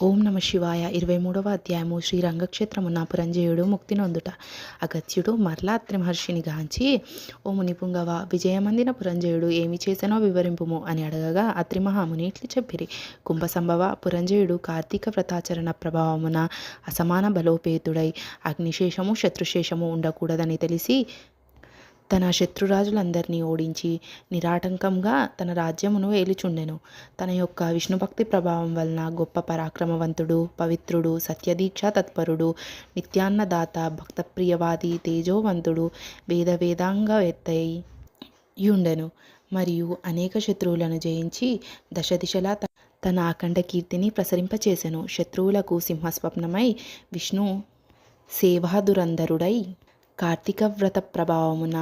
ఓం నమ శివాయ. ఇరవై మూడవ అధ్యాయము శ్రీ రంగక్షేత్రమున పురంజయుడు ముక్తి నొందుట. అగత్యుడు మరలా త్రిమహర్షిని గాంచి ఓ మునిపుంగవ విజయమందిన పురంజయుడు ఏమి చేసనో వివరింపుము అని అడగగా అత్రిమహాముని ఇట్లు చెప్పిరి. కుంభసంభవ పురంజయుడు కార్తీక వ్రతాచరణ ప్రభావమున అసమాన బలోపేతుడై అగ్నిశేషము శత్రుశేషము ఉండకూడదని తెలిసి తన శత్రురాజులందరినీ ఓడించి నిరాటంకంగా తన రాజ్యమును ఏలుచుండెను. తన యొక్క విష్ణుభక్తి ప్రభావం వలన గొప్ప పరాక్రమవంతుడు పవిత్రుడు సత్యదీక్ష తత్పరుడు నిత్యాన్నదాత భక్తప్రియవాది తేజోవంతుడు వేద వేదాంగవేత్తై యుండెను మరియు అనేక శత్రువులను జయించి దశ దిశలా త- తన అఖండ కీర్తిని ప్రసరింపచేసెను. శత్రువులకు సింహస్వప్నమై విష్ణు సేవాదురంధరుడై కార్తీక వ్రత ప్రభావమున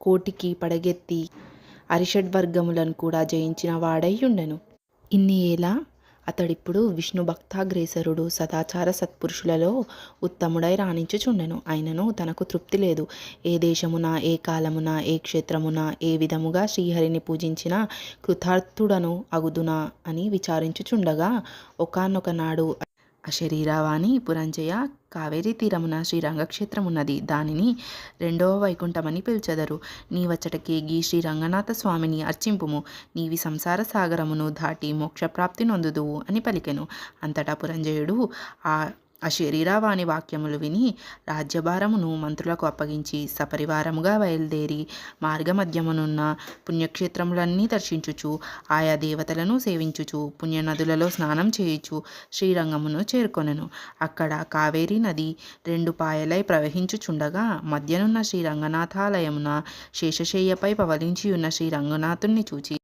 కోటికి పడగెత్తి అరిషడ్వర్గములను కూడా జయించిన వాడై ఉండెను. ఇన్ని ఏలా అతడిప్పుడు విష్ణు భక్తాగ్రేసరుడు సదాచార సత్పురుషులలో ఉత్తముడై రాణించుచుండెను. ఆయనను తనకు తృప్తి లేదు. ఏ దేశమున ఏ కాలమున ఏ క్షేత్రమున ఏ విధముగా శ్రీహరిని పూజించిన కృతార్థుడను అగుదునా అని విచారించుచుండగా ఒకానొక నాడు అశరీరవాణి పురంజయ కావేరీ తీరమున శ్రీ రంగక్షేత్రమున్నది దానిని రెండవ వైకుంఠమని పిలిచెదరు. నీవచ్చటకేగి శ్రీ రంగనాథ స్వామిని అర్చింపుము. నీవి సంసార సాగరమును దాటి మోక్షప్రాప్తి నొందుదువు అని పలికెను. అంతటా పురంజయుడు ఆ ఆ శరీరావాణి వాక్యములు విని రాజ్యభారమును మంత్రులకు అప్పగించి సపరివారముగా బయలుదేరి మార్గమధ్యమునున్న పుణ్యక్షేత్రములన్నీ దర్శించుచు ఆయా దేవతలను సేవించుచు పుణ్యనదులలో స్నానం చేయుచు శ్రీరంగమును చేరుకొనెను. అక్కడ కావేరీ నది రెండు పాయలై ప్రవహించుచుండగా మధ్యనున్న శ్రీ రంగనాథాలయమున శేషశయ్యపై పవలించి ఉన్న శ్రీ రంగనాథుణ్ణి చూచి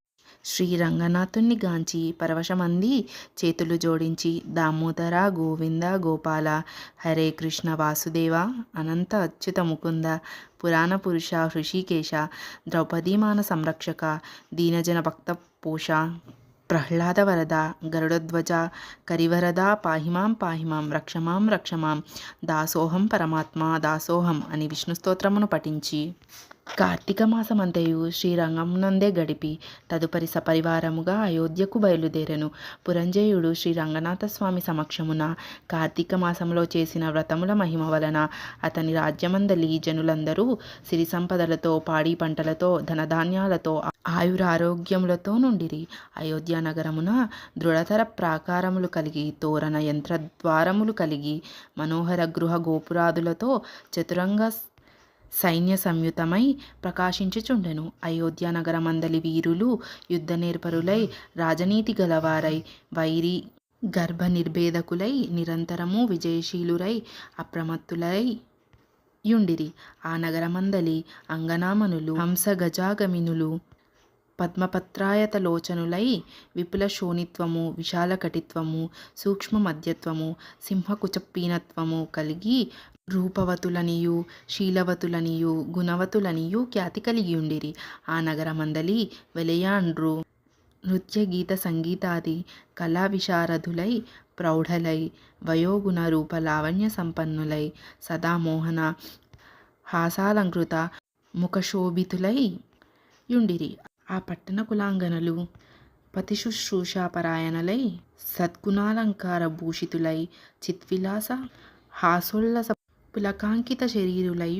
శ్రీ రంగనాథుణ్ణి గాంచి పరవశమంది చేతులు జోడించి దామోదర గోవింద గోపాల హరే కృష్ణ వాసుదేవ అనంత అచ్యుత ముకుంద పురాణ పురుష హృషికేశ ద్రౌపదీమాన సంరక్షక దీనజన భక్త పోష ప్రహ్లాద వరద గరుడధ్వజ కరివరద పాహిమాం పాహిమాం రక్షమాం రక్షమాం దాసోహం పరమాత్మ దాసోహం అని విష్ణు స్తోత్రమును పఠించి కార్తీక మాసమంతయు శ్రీరంగమునందే గడిపి తదుపరి సపరివారముగా అయోధ్యకు బయలుదేరెను. పురంజయుడు శ్రీ రంగనాథ స్వామి సమక్షమున కార్తీక మాసంలో చేసిన వ్రతముల మహిమ వలన అతని రాజ్యమందలి జనులందరూ సిరి సంపదలతో పాడి పంటలతో ధనధాన్యాలతో ఆయురారోగ్యములతో నుండిరి. అయోధ్య నగరమున దృఢతర ప్రాకారములు కలిగి తోరణ యంత్రద్వారములు కలిగి మనోహర గృహ గోపురాదులతో చతురంగ సైన్య సంయుతమై ప్రకాశించుచుండెను. అయోధ్య నగరమందలి వీరులు యుద్ధ నేర్పరులై రాజనీతి గలవారై వైరి గర్భ నిర్భేదకులై నిరంతరము విజయశీలురై అప్రమత్తులై యుండిరి. ఆ నగరమందలి అంగనామనులు హంస గజాగమినులు పద్మపత్రాయత లోచనులై విపుల శోణిత్వము విశాలకటిత్వము సూక్ష్మ మధ్యత్వము సింహకుచప్పీనత్వము కలిగి రూపవతులనియు శీలవతులనియు గుణవతులనియు ఖ్యాతి కలిగి ఉండిరి ఆ నగరమందలి వెలయాండ్రు. నృత్య గీత సంగీతాది కళా విశారదులై ప్రౌఢలై వయోగుణ రూప లావణ్య సంపన్నులై సదామోహన హాసాలంకృత ముఖశోభితులై యుండిరి. ఆ పట్టణ కులాంగనలు పతిశుశ్రూషాపరాయణలై సద్గుణాలంకార భూషితులై చిత్విలాస హాసోల్లస పులకాంకిత శరీరులై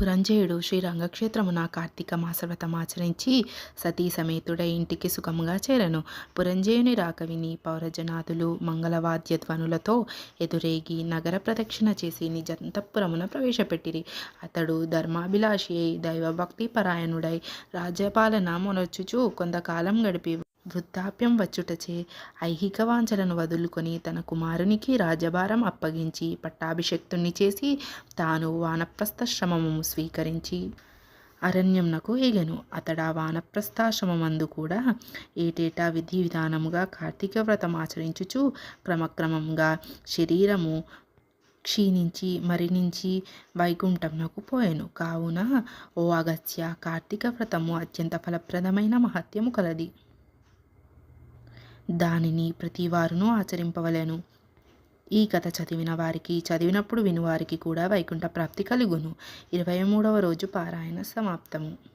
పురంజయుడు శ్రీ రంగక్షేత్రమున కార్తీక మాస వ్రతమాచరించి సతీ సమేతుడై ఇంటికి సుఖముగా చేరను. పురంజయుని రాకవిని పౌరజనాథులు మంగళవాద్య ధ్వనులతో ఎదురేగి నగర ప్రదక్షిణ చేసి నిజంతపురమున ప్రవేశపెట్టిరి. అతడు ధర్మాభిలాషి అయి దైవభక్తి పరాయణుడై రాజ్యపాలన మొనొచ్చుచు కొంతకాలం గడిపి వృద్ధాప్యం వచ్చుటచే ఐహిక వాంఛలను వదులుకొని తన కుమారునికి రాజభారం అప్పగించి పట్టాభిషక్తుణ్ణి చేసి తాను వానప్రస్థశ్రమము స్వీకరించి అరణ్యంనకు ఎగెను. అతడా వానప్రస్థాశ్రమందు కూడా ఏటేటా విధి విధానముగా కార్తీక వ్రతం ఆచరించుచు క్రమక్రమంగా శరీరము క్షీణించి మరణించి వైకుంఠంనకు పోయాను. కావున ఓ అగత్య కార్తీక వ్రతము అత్యంత ఫలప్రదమైన మహత్యము కలది. దానిని ప్రతివారును ఆచరింపవలెను. ఈ కథ చదివిన వారికి చదివినప్పుడు వినువారికి కూడా వైకుంఠ ప్రాప్తి కలుగును. ఇరవై మూడవ రోజు పారాయణ సమాప్తము.